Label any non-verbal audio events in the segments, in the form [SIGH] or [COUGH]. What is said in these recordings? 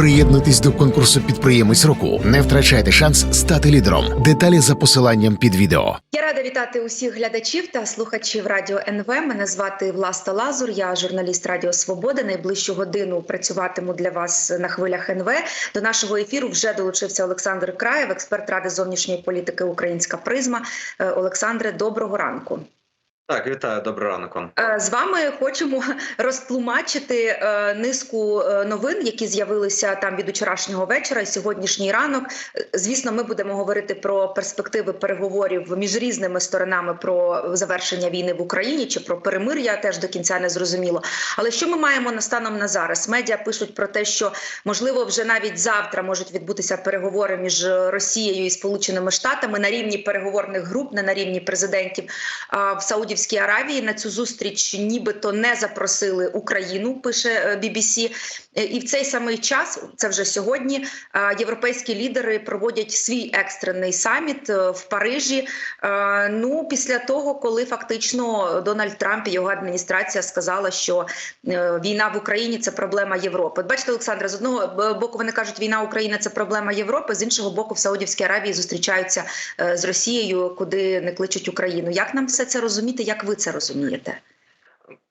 Приєднуйтесь до конкурсу підприємець року. Не втрачайте шанс стати лідером. Деталі за посиланням під відео. Я рада вітати усіх глядачів та слухачів радіо НВ. Мене звати Власта Лазур. Я журналіст Радіо Свобода. Найближчу годину працюватиму для вас на хвилях НВ. До нашого ефіру вже долучився Олександр Краєв, експерт ради зовнішньої політики Українська призма. Е, Олександре, доброго ранку. Так, вітаю, доброго ранку. Е, З вами хочемо [LAUGHS] розтлумачити е, низку е, новин, які з'явилися там від вчорашнього вечора сьогоднішній ранок. Звісно, ми будемо говорити про перспективи переговорів між різними сторонами про завершення війни в Україні чи про перемир'я теж до кінця не зрозуміло. Але що ми маємо на станом на зараз? Медіа пишуть про те, що можливо вже навіть завтра можуть відбутися переговори між Росією і Сполученими Штатами на рівні переговорних груп, не на рівні президентів в Саудівській Аравії. На цю зустріч нібито не запросили Україну. Пише е, BBC. Е, І в цей самий час, це вже сьогодні, е, європейські лідери проводять свій екстрений саміт е, в Парижі. Е, Ну, після того, коли фактично Дональд Трамп і його адміністрація сказала, що е, війна в Україні це проблема Європи. Бачите, Олександре, з одного боку вони кажуть, війна України це проблема Європи. З іншого боку, в Саудівській Аравії зустрічаються е, з Росією, куди не кличуть Україну. Як нам все це розуміти? Як ви це розумієте?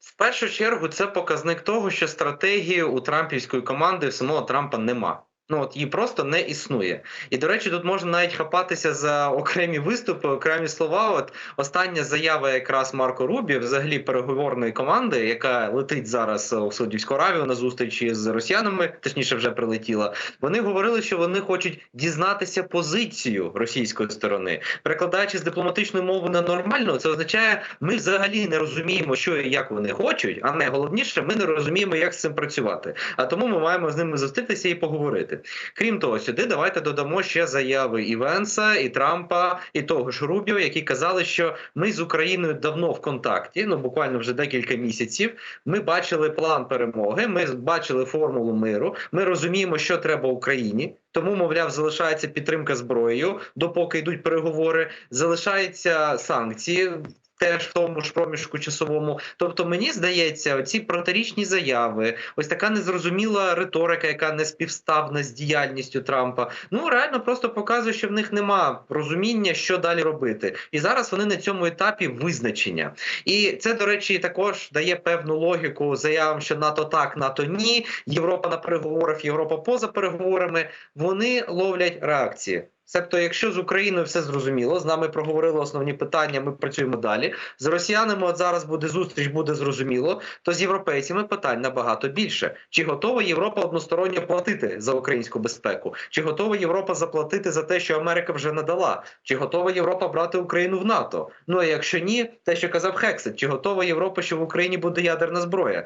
В першу чергу це показник того, що стратегії у Трампівської команди самого Трампа нема. Ну от її просто не існує. І до речі, тут можна навіть хапатися за окремі виступи, окремі слова. От остання заява якраз Марко Рубі, взагалі переговорної команди, яка летить зараз у Саудівську Аравію на зустрічі з росіянами, точніше, вже прилетіла. Вони говорили, що вони хочуть дізнатися позицію російської сторони, перекладаючи з дипломатичної мови на нормальну, це означає, ми взагалі не розуміємо, що і як вони хочуть, а найголовніше, ми не розуміємо, як з цим працювати. А тому ми маємо з ними зустрітися і поговорити. Крім того, сюди давайте додамо ще заяви і Венса, і Трампа, і того ж Рубіо, які казали, що ми з Україною давно в контакті, ну буквально вже декілька місяців. Ми бачили план перемоги, ми бачили формулу миру. Ми розуміємо, що треба Україні. Тому, мовляв, залишається підтримка зброєю, допоки йдуть переговори. Залишаються санкції. Теж в тому ж проміжку часовому, тобто мені здається, ці протирічні заяви, ось така незрозуміла риторика, яка не співставна з діяльністю Трампа. Ну реально просто показує, що в них нема розуміння, що далі робити, і зараз вони на цьому етапі визначення. І це, до речі, також дає певну логіку заявам, що НАТО так, НАТО ні. Європа на переговорах, Європа поза переговорами. Вони ловлять реакції. Себто, якщо з Україною все зрозуміло, з нами проговорили основні питання, ми працюємо далі. З росіянами, от зараз буде зустріч, буде зрозуміло. То з європейцями питань набагато більше. Чи готова Європа односторонньо платити за українську безпеку? Чи готова Європа заплатити за те, що Америка вже надала? Чи готова Європа брати Україну в НАТО? Ну а якщо ні, те, що казав Хексет, чи готова Європа, що в Україні буде ядерна зброя?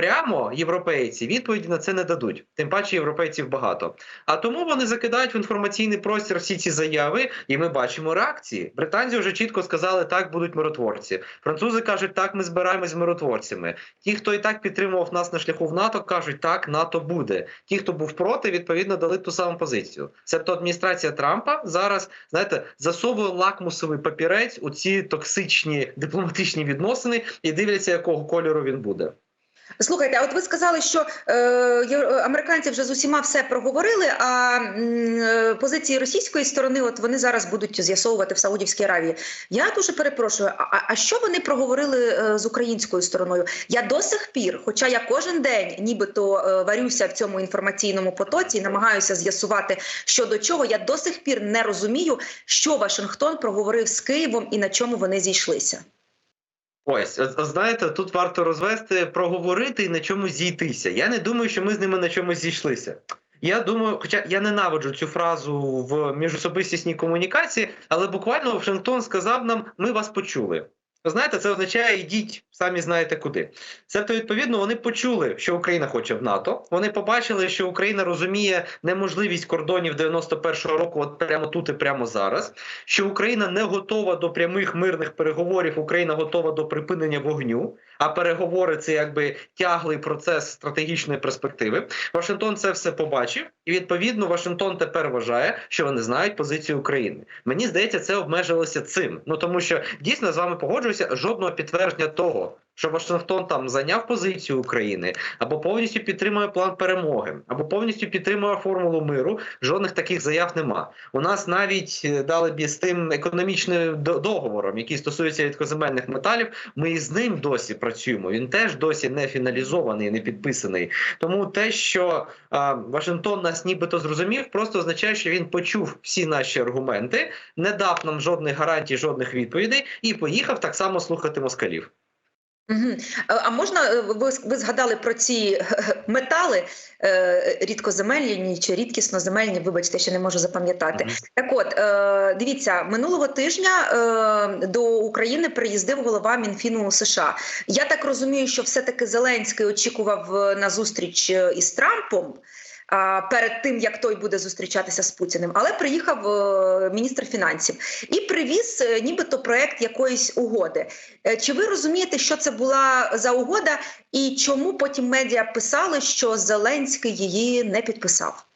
Прямо європейці відповіді на це не дадуть. Тим паче європейців багато. А тому вони закидають в інформаційний простір всі ці заяви, і ми бачимо реакції. Британці вже чітко сказали, так будуть миротворці. Французи кажуть, так ми збираємось з миротворцями. Ті, хто і так підтримував нас на шляху в НАТО, кажуть, так НАТО буде. Ті, хто був проти, відповідно дали ту саму позицію. Себто адміністрація Трампа зараз знаєте засовує лакмусовий папірець у ці токсичні дипломатичні відносини і дивляться, якого кольору він буде. Слухайте, а от ви сказали, що е, американці вже з усіма все проговорили. А е, позиції російської сторони, от вони зараз будуть з'ясовувати в Саудівській Аравії. Я дуже перепрошую. А, а- що вони проговорили е, з українською стороною? Я до сих пір, хоча я кожен день, нібито е, варюся в цьому інформаційному потоці, намагаюся з'ясувати, що до чого. Я до сих пір не розумію, що Вашингтон проговорив з Києвом і на чому вони зійшлися. Ось, знаєте, тут варто розвести, проговорити і на чомусь зійтися. Я не думаю, що ми з ними на чомусь зійшлися. Я думаю, хоча я ненавиджу цю фразу в міжособистісній комунікації, але буквально Вашингтон сказав нам: ми вас почули. Знаєте, це означає йдіть самі знаєте куди. Це відповідно вони почули, що Україна хоче в НАТО. Вони побачили, що Україна розуміє неможливість кордонів 91-го року, от прямо тут і прямо зараз. Що Україна не готова до прямих мирних переговорів, Україна готова до припинення вогню. А переговори це якби тяглий процес стратегічної перспективи. Вашингтон це все побачив, і відповідно Вашингтон тепер вважає, що вони знають позицію України. Мені здається, це обмежилося цим. Ну тому що дійсно з вами погоджуюся, жодного підтвердження того, що Вашингтон там зайняв позицію України, або повністю підтримує план перемоги, або повністю підтримує формулу миру. Жодних таких заяв нема. У нас навіть е, дали б з тим економічним договором, який стосується рідкоземельних металів. Ми із ним досі працюємо. Він теж досі не фіналізований, не підписаний. Тому те, що а, Вашингтон нас нібито зрозумів, просто означає, що він почув всі наші аргументи, не дав нам жодних гарантій, жодних відповідей і поїхав так само слухати москалів. Е, А можна е, ви, ви згадали про ці [LAUGHS] метали е, рідкоземельні чи рідкісноземельні, вибачте, ще не можу запам'ятати. Мгм. Так от, дивіться, минулого тижня до України приїздив голова Мінфіну США. Я так розумію, що все-таки Зеленський очікував на зустріч із Трампом. Перед тим як той буде зустрічатися з Путіним, але приїхав е, міністр фінансів і привіз е, нібито проект якоїсь угоди. Е, Чи ви розумієте, що це була за угода, і чому потім медіа писали, що Зеленський її не підписав?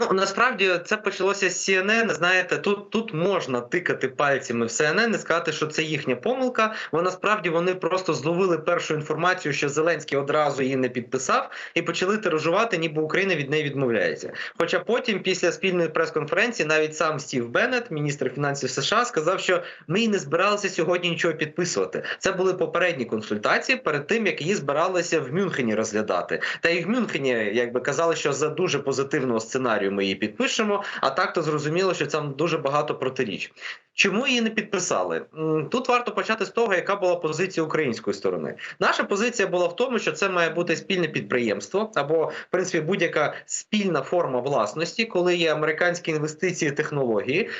Ну насправді це почалося з CNN. Знаєте, тут тут можна тикати пальцями в CNN і сказати, що це їхня помилка. Бо насправді вони просто зловили першу інформацію, що Зеленський одразу її не підписав, і почали тиражувати, ніби Україна від неї відмовляється. Хоча потім, після спільної прес-конференції, навіть сам Стів Беннет, міністр фінансів США, сказав, що ми і не збиралися сьогодні нічого підписувати. Це були попередні консультації перед тим, як її збиралися в Мюнхені розглядати. Та і в Мюнхені, якби казали, що за дуже позитивного сценарію ми її підпишемо. А так то зрозуміло, що там дуже багато протиріч. Чому її не підписали? Тут варто почати з того, яка була позиція української сторони. Наша позиція була в тому, що це має бути спільне підприємство або, в принципі, будь-яка спільна форма власності, коли є американські інвестиції, технології,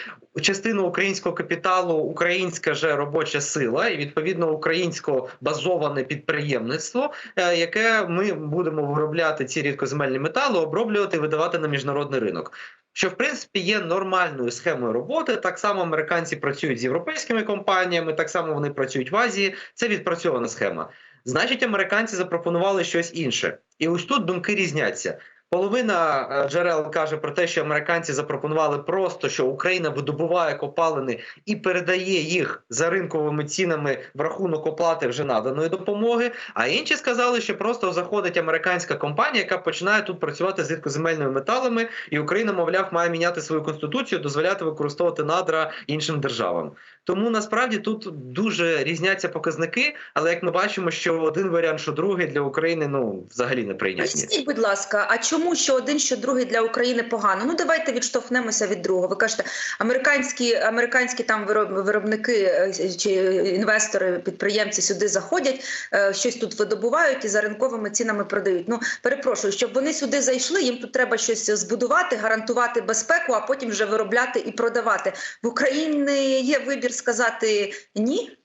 частину українського капіталу, українська же робоча сила, і відповідно українсько базоване підприємництво, е, яке ми будемо виробляти ці рідкоземельні метали, оброблювати і видавати на міжнародний ринок. Що в принципі є нормальною схемою роботи. Так само американці працюють з європейськими компаніями, так само вони працюють в Азії. Це відпрацьована схема. Значить, американці запропонували щось інше, і ось тут думки різняться. Половина е, джерел каже про те, що американці запропонували просто, що Україна видобуває копалини і передає їх за ринковими цінами в рахунок оплати вже наданої допомоги. А інші сказали, що просто заходить американська компанія, яка починає тут працювати з рідкоземельними металами, і Україна, мовляв, має міняти свою конституцію, дозволяти використовувати надра іншим державам. Тому насправді тут дуже різняться показники, але як ми бачимо, що один варіант, що другий для України ну взагалі не прийнятні. Будь ласка, а чому що один, що другий для України погано? Ну давайте відштовхнемося від другого. Ви кажете, американські американські там вироб- виробники е, чи інвестори, підприємці сюди заходять, е, щось тут видобувають і за ринковими цінами продають. Ну перепрошую, щоб вони сюди зайшли. Їм тут треба щось збудувати, гарантувати безпеку, а потім вже виробляти і продавати. В Україні є вибір сказати ні.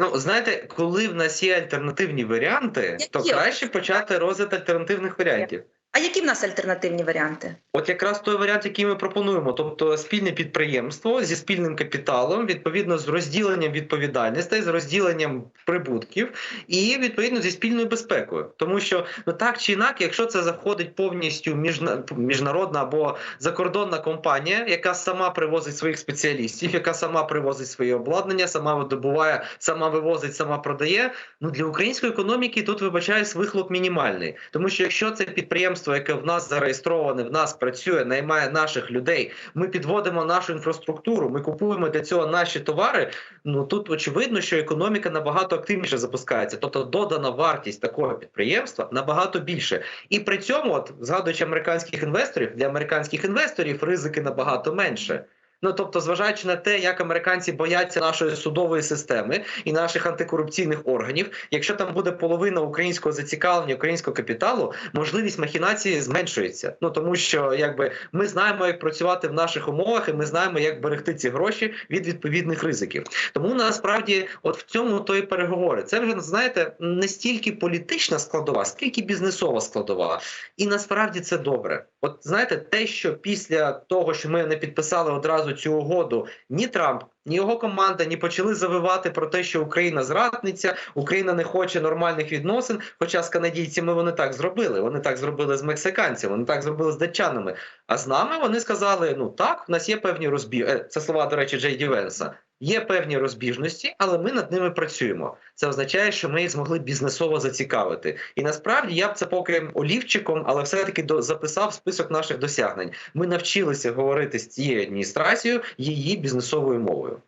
Ну знаєте, коли в нас є альтернативні варіанти, Які? то краще почати розгляд альтернативних варіантів. А які в нас альтернативні варіанти? От якраз той варіант, який ми пропонуємо, тобто спільне підприємство зі спільним капіталом, відповідно з розділенням відповідальностей, з розділенням прибутків, і відповідно зі спільною безпекою. Тому що ну так чи інакше, якщо це заходить повністю міжна, міжнародна або закордонна компанія, яка сама привозить своїх спеціалістів, яка сама привозить своє обладнання, сама видобуває, сама вивозить, сама продає. Ну для української економіки тут вибачаюсь вихлоп мінімальний, тому що якщо це підприємство, яке в нас зареєстроване, в нас працює, наймає наших людей, ми підводимо нашу інфраструктуру, ми купуємо для цього наші товари. Ну тут очевидно, що економіка набагато активніше запускається, тобто додана вартість такого підприємства набагато більше. І при цьому, от згадуючи американських інвесторів, для американських інвесторів ризики набагато менше. Ну тобто, зважаючи на те, як американці бояться нашої судової системи і наших антикорупційних органів, якщо там буде половина українського зацікавлення, українського капіталу, можливість махінації зменшується. Ну тому що якби ми знаємо, як працювати в наших умовах, і ми знаємо, як берегти ці гроші від відповідних ризиків. Тому насправді, от в цьому то і переговори. Це вже знаєте не стільки політична складова, скільки бізнесова складова. І насправді це добре. От знаєте, те, що після того, що ми не підписали одразу цю угоду, ні Трамп, ні його команда не почали завивати про те, що Україна зрадниця, Україна не хоче нормальних відносин. Хоча з канадійцями вони так зробили. Вони так зробили з мексиканцями, вони так зробили з датчанами. А з нами вони сказали: ну так, в нас є певні розбіжності. Це слова, до речі, Джей Ді Венса. Є певні розбіжності, але ми над ними працюємо. Це означає, що ми їх змогли бізнесово зацікавити. І насправді я б це поки олівчиком, але все-таки до записав список наших досягнень. Ми навчилися говорити з цією адміністрацією її бізнесовою мовою.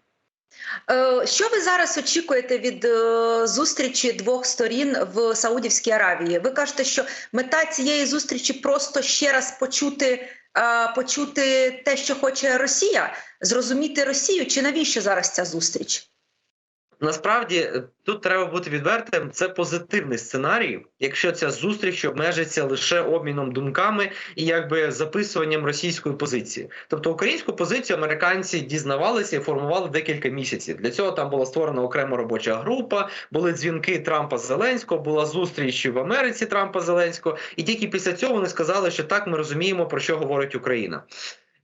Е, Що ви зараз очікуєте від е, зустрічі двох сторін в Саудівській Аравії? Ви кажете, що мета цієї зустрічі просто ще раз почути, е, почути те, що хоче Росія, зрозуміти Росію, чи навіщо зараз ця зустріч? Насправді е, тут треба бути відвертим. Це позитивний сценарій, якщо ця зустріч обмежиться лише обміном думками і якби записуванням російської позиції. Тобто українську позицію американці дізнавалися і формували декілька місяців. Для цього там була створена окрема робоча група, були дзвінки Трампа Зеленського, була зустріч в Америці Трампа Зеленського, і тільки після цього вони сказали, що так ми розуміємо про що говорить Україна.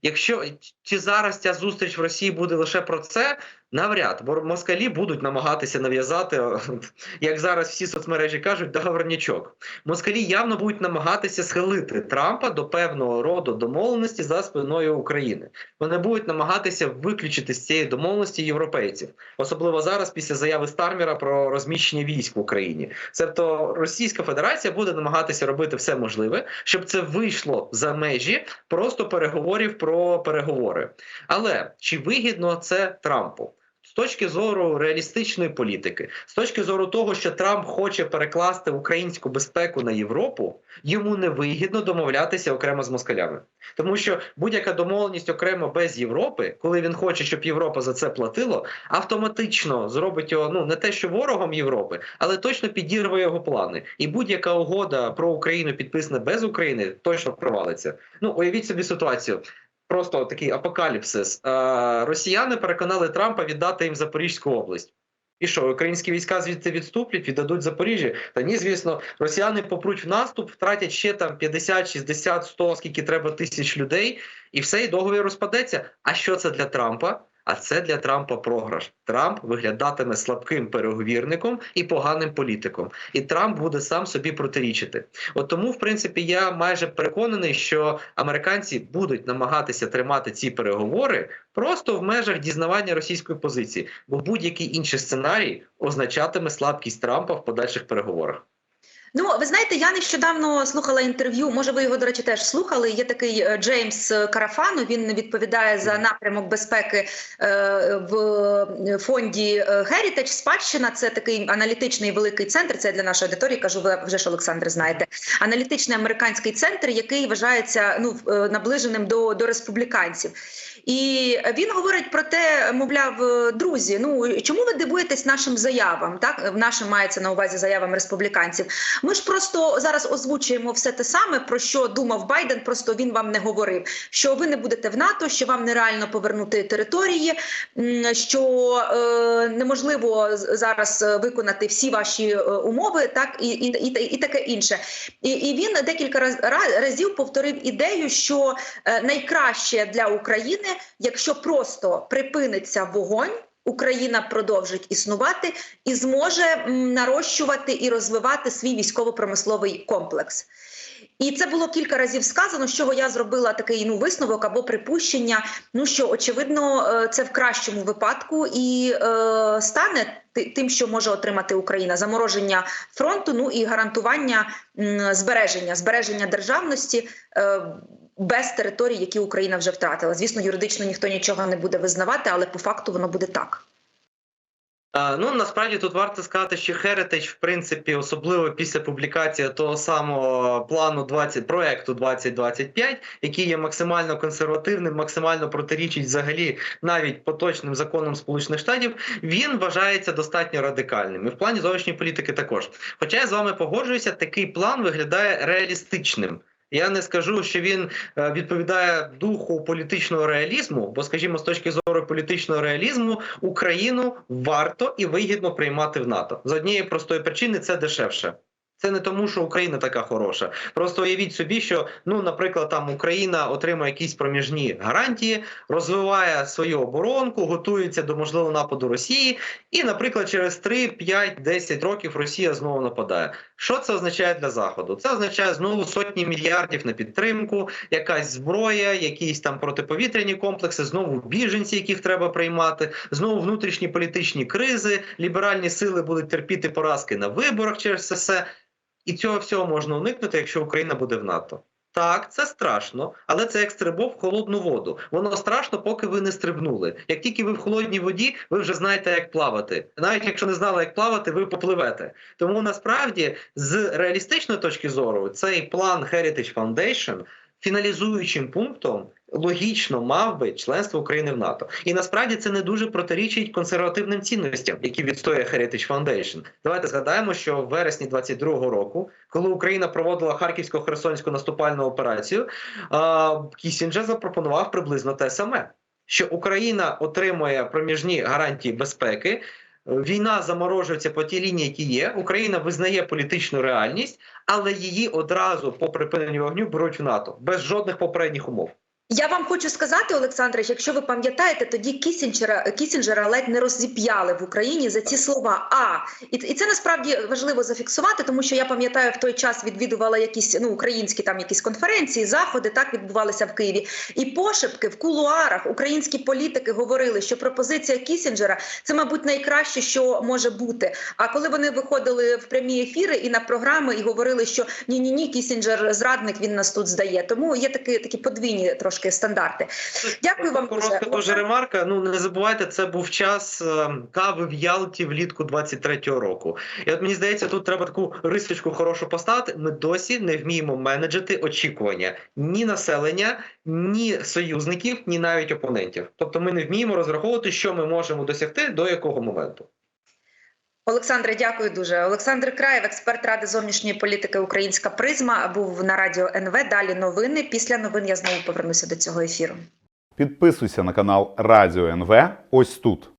Якщо чи зараз ця зустріч в Росії буде лише про це, навряд, москалі будуть намагатися нав'язати, [LAUGHS] як зараз всі соцмережі кажуть, договорнячок. Москалі явно будуть намагатися схилити Трампа до певного роду домовленості за спиною України. Вони будуть намагатися виключити з цієї домовленості європейців, особливо зараз, після заяви Старміра про розміщення військ в Україні. Тобто Російська Федерація буде намагатися робити все можливе, щоб це вийшло за межі просто переговорів про переговори. Але чи вигідно це Трампу? З точки зору реалістичної політики, з точки зору того, що Трамп хоче перекласти українську безпеку на Європу, йому не вигідно домовлятися окремо з москалями, тому що будь-яка домовленість окремо без Європи, коли він хоче, щоб Європа за це платило, автоматично зробить його ну не те, що ворогом Європи, але точно підірве його плани. І будь-яка угода про Україну підписана без України точно провалиться. Ну уявіть собі ситуацію просто такий апокаліпсис. Е, Росіяни переконали Трампа віддати їм Запорізьку область. І що, українські війська звідти відступлять, віддадуть Запоріжжя? Та ні, звісно, росіяни попруть в наступ, втратять ще там 50, 60, 100, скільки треба тисяч людей, і все, і договір розпадеться. А що це для Трампа? А це для Трампа програш. Трамп виглядатиме слабким переговірником і поганим політиком. І Трамп буде сам собі протирічити. От тому, в принципі, я майже переконаний, що американці будуть намагатися тримати ці переговори просто в межах дізнавання російської позиції, бо будь-який інший сценарій означатиме слабкість Трампа в подальших переговорах. Ну, ви знаєте, я нещодавно слухала інтерв'ю. Може, ви його, до речі, теж слухали. Є такий е, Джеймс Карафану. Він відповідає за напрямок безпеки е, в фонді е, Heritage Спадщина. Це такий аналітичний великий центр. Це для нашої аудиторії. Кажу, ви вже ж Олександр знаєте. Аналітичний американський центр, який вважається ну наближеним до, до республіканців. І він говорить про те, мовляв, друзі, ну чому ви дивуєтесь нашим заявам? Так нашим мається на увазі заявам республіканців. Ми ж просто зараз озвучуємо все те саме, про що думав Байден. Просто він вам не говорив, що ви не будете в НАТО, що вам нереально повернути території, що е, неможливо зараз виконати всі ваші умови, так і і, і, і таке інше. І, і він декілька раз, разів повторив ідею, що е, найкраще для України, якщо просто припиниться вогонь. Україна продовжить існувати і зможе нарощувати і розвивати свій військово-промисловий комплекс. І це було кілька разів сказано, з чого я зробила такий ну висновок або припущення. Ну що очевидно, це в кращому випадку і е, стане тим, що може отримати Україна замороження фронту. Ну і гарантування м, збереження збереження державності. Е, без територій, які Україна вже втратила. Звісно, юридично ніхто нічого не буде визнавати, але по факту воно буде так. Ну насправді тут варто сказати, що Heritage, в принципі, особливо після публікації того самого плану 20 проекту 2025, який є максимально консервативним, максимально протирічить взагалі навіть поточним законам Сполучених Штатів, він вважається достатньо радикальним. І в плані зовнішньої політики також. Хоча я з вами погоджуюся, такий план виглядає реалістичним. Я не скажу, що він відповідає духу політичного реалізму, бо, скажімо, з точки зору політичного реалізму Україну варто і вигідно приймати в НАТО з однієї простої причини це дешевше. Це не тому, що Україна така хороша. Просто уявіть собі, що ну, наприклад, там Україна отримує якісь проміжні гарантії, розвиває свою оборонку, готується до можливого нападу Росії, і, наприклад, через 3, 5, 10 років Росія знову нападає. Що це означає для заходу? Це означає знову сотні мільярдів на підтримку, якась зброя, якісь там протиповітряні комплекси, знову біженці, яких треба приймати, знову внутрішні політичні кризи. Ліберальні сили будуть терпіти поразки на виборах через це все. І цього всього можна уникнути, якщо Україна буде в НАТО. Так, це страшно, але це як стрибок в холодну воду. Воно страшно, поки ви не стрибнули. Як тільки ви в холодній воді, ви вже знаєте, як плавати. Навіть якщо не знали, як плавати, ви попливете. Тому насправді, з реалістичної точки зору, цей план Heritage Foundation фіналізуючим пунктом логічно мав би членство України в НАТО. І насправді це не дуже протирічить консервативним цінностям, які відстоює Heritage Foundation. Давайте згадаємо, що в вересні 22-го року, коли Україна проводила харківсько-херсонську наступальну операцію, Кісінджер запропонував приблизно те саме. Що Україна отримує проміжні гарантії безпеки, війна заморожується по тій лінії, які є. Україна визнає політичну реальність, але її одразу по припиненню вогню беруть в НАТО без жодних попередніх умов. Я вам хочу сказати, Олександре, якщо ви пам'ятаєте, тоді Кісінджера, Кісінджера ледь не розіп'яли в Україні за ці слова. А і, і це насправді важливо зафіксувати, тому що я пам'ятаю, в той час відвідувала якісь ну українські там якісь конференції, заходи так відбувалися в Києві. І пошепки в кулуарах українські політики говорили, що пропозиція Кісінджера це, мабуть, найкраще, що може бути. А коли вони виходили в прямі ефіри і на програми і говорили, що ні, ні, ні, Кісінджер зрадник, він нас тут здає. Тому є такі такі подвійні трошки стандарти. Дякую вам дуже. Коротка дуже ремарка. Ну не забувайте, це був час е, кави в Ялті влітку 23-го року. І от мені здається, тут треба таку рисочку хорошу поставити. Ми досі не вміємо менеджити очікування ні населення, ні союзників, ні навіть опонентів. Тобто, ми не вміємо розраховувати, що ми можемо досягти до якого моменту. Олександре, дякую дуже. Олександр Краєв, експерт ради зовнішньої політики Українська призма, був на радіо НВ. Далі новини. Після новин я знову повернуся до цього ефіру. Підписуйся на канал Радіо НВ ось тут.